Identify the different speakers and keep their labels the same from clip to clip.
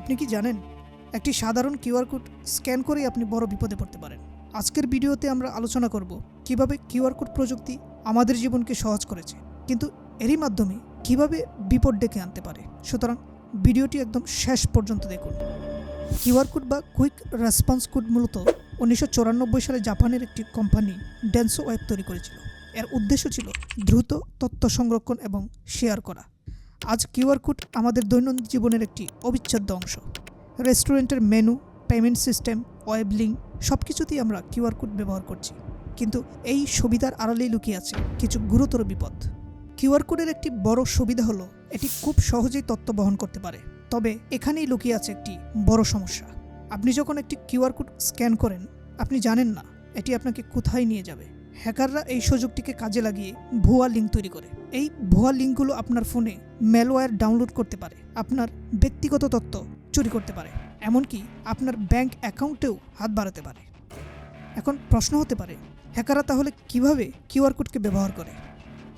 Speaker 1: আপনি কি জানেন? একটি সাধারণ কিউআর কোড স্ক্যান করেই আপনি বড় বিপদে পড়তে পারেন। আজকের ভিডিওতে আমরা আলোচনা করব কীভাবে কিউআর কোড প্রযুক্তি আমাদের জীবনকে সহজ করেছে, কিন্তু এরই মাধ্যমে কীভাবে বিপদ ডেকে আনতে পারে। সুতরাং ভিডিওটি একদম শেষ পর্যন্ত দেখুন। কিউআর কোড বা কুইক রেসপন্স কোড মূলত উনিশশো সালে জাপানের একটি কোম্পানি ডেন্সো ওয়েব তৈরি করেছিল। এর উদ্দেশ্য ছিল দ্রুত তথ্য সংরক্ষণ এবং শেয়ার করা। আজ কিউআর কোড আমাদের দৈনন্দিন জীবনের একটি অবিচ্ছেদ্য অংশ। রেস্টুরেন্টের menu, payment system, web link সব কিছুতেই আমরা কিউআর কোড ব্যবহার করছি। কিন্তু এই সুবিধার আড়ালেই লুকিয়ে আছে কিছু গুরুতর বিপদ। কিউআর কোডের একটি বড় সুবিধা হলো, এটি খুব সহজেই তথ্য বহন করতে পারে। তবে এখানেই লুকিয়ে আছে একটি বড় সমস্যা। আপনি যখন একটি কিউআর কোড স্ক্যান করেন, আপনি জানেন না, এটি আপনাকে কোথায় নিয়ে যাবে। হ্যাকাররা এই সুযোগটিকে কাজে লাগিয়ে ভুয়া লিঙ্ক তৈরি করে। এই ভুয়া লিঙ্কগুলো আপনার ফোনে ম্যালওয়্যার ডাউনলোড করতে পারে, আপনার ব্যক্তিগত তথ্য চুরি করতে পারে, এমনকি আপনার ব্যাংক অ্যাকাউন্টেও হাত বাড়াতে পারে। এখন প্রশ্ন হতে পারে, হ্যাকাররা তাহলে কীভাবে কিউআর কোডকে ব্যবহার করে?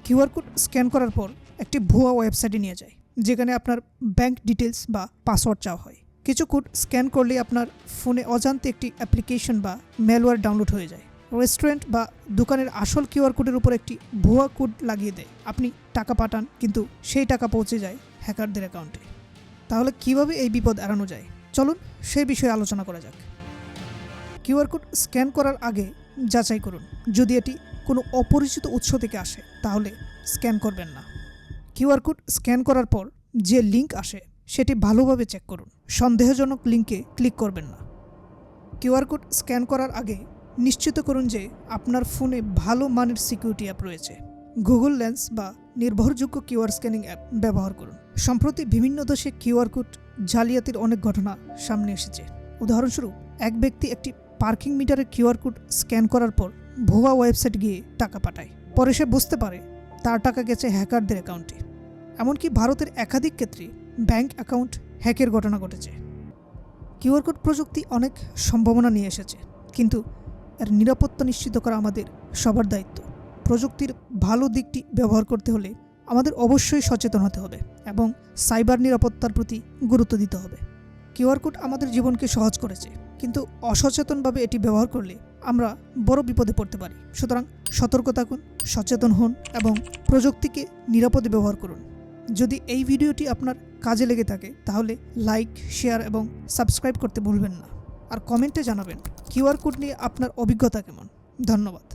Speaker 1: কিউআর কোড স্ক্যান করার পর একটি ভুয়া ওয়েবসাইটে নিয়ে যায়, যেখানে আপনার ব্যাংক ডিটেলস বা পাসওয়ার্ড চাওয়া হয়। কিছু কোড স্ক্যান করলে আপনার ফোনে অজান্তে একটি অ্যাপ্লিকেশন বা ম্যালওয়্যার ডাউনলোড হয়ে যায়। রেস্টুরেন্ট বা দোকানের আসল কিউআর কোডের উপর একটি ভুয়া কোড লাগিয়ে দেয়। আপনি টাকা পাঠান, কিন্তু সেই টাকা পৌঁছে যায় হ্যাকারদের অ্যাকাউন্টে। তাহলে কীভাবে এই বিপদ এড়ানো যায়? চলুন সেই বিষয়ে আলোচনা করা যাক। কিউআর কোড স্ক্যান করার আগে যাচাই করুন। যদি এটি কোনো অপরিচিত উৎস থেকে আসে, তাহলে স্ক্যান করবেন না। কিউআর কোড স্ক্যান করার পর যে লিঙ্ক আসে, সেটি ভালোভাবে চেক করুন। সন্দেহজনক লিঙ্কে ক্লিক করবেন না। কিউআর কোড স্ক্যান করার আগে নিশ্চিত করুন যে আপনার ফোনে ভালো মানের সিকিউরিটি অ্যাপ রয়েছে। গুগল লেন্স বা নির্ভরযোগ্য কিউআর স্ক্যানিং অ্যাপ ব্যবহার করুন। সম্প্রতি বিভিন্ন দেশে কিউআর কোড জালিয়াতির অনেক ঘটনা সামনে এসেছে। উদাহরণস্বরূপ, এক ব্যক্তি একটি পার্কিং মিটারের কিউআর কোড স্ক্যান করার পর ভুয়া ওয়েবসাইট গিয়ে টাকা পাঠায়। পরে সে বুঝতে পারে তার টাকা গেছে হ্যাকারদের অ্যাকাউন্টে। এমনকি ভারতের একাধিক ক্ষেত্রে ব্যাংক অ্যাকাউন্ট হ্যাকের ঘটনা ঘটেছে। কিউআর কোড প্রযুক্তি অনেক সম্ভাবনা নিয়ে এসেছে। কিন্তু এর নিরাপত্তা নিশ্চিত করা আমাদের সবার দায়িত্ব। প্রযুক্তির ভালো দিকটি ব্যবহার করতে হলে আমাদের অবশ্যই সচেতন হতে হবে এবং সাইবার নিরাপত্তার প্রতি গুরুত্ব দিতে হবে। কিউআর কোড আমাদের জীবনকে সহজ করেছে, কিন্তু অসচেতনভাবে এটি ব্যবহার করলে আমরা বড় বিপদে পড়তে পারি। সুতরাং সতর্ক থাকুন, সচেতন হন এবং প্রযুক্তিকে নিরাপদে ব্যবহার করুন। যদি এই ভিডিওটি আপনার কাজে লেগে থাকে, তাহলে লাইক, শেয়ার এবং সাবস্ক্রাইব করতে ভুলবেন না। আর কমেন্টে জানাবেন কিউআর কোড নিয়ে আপনার অভিজ্ঞতা কেমন? ধন্যবাদ।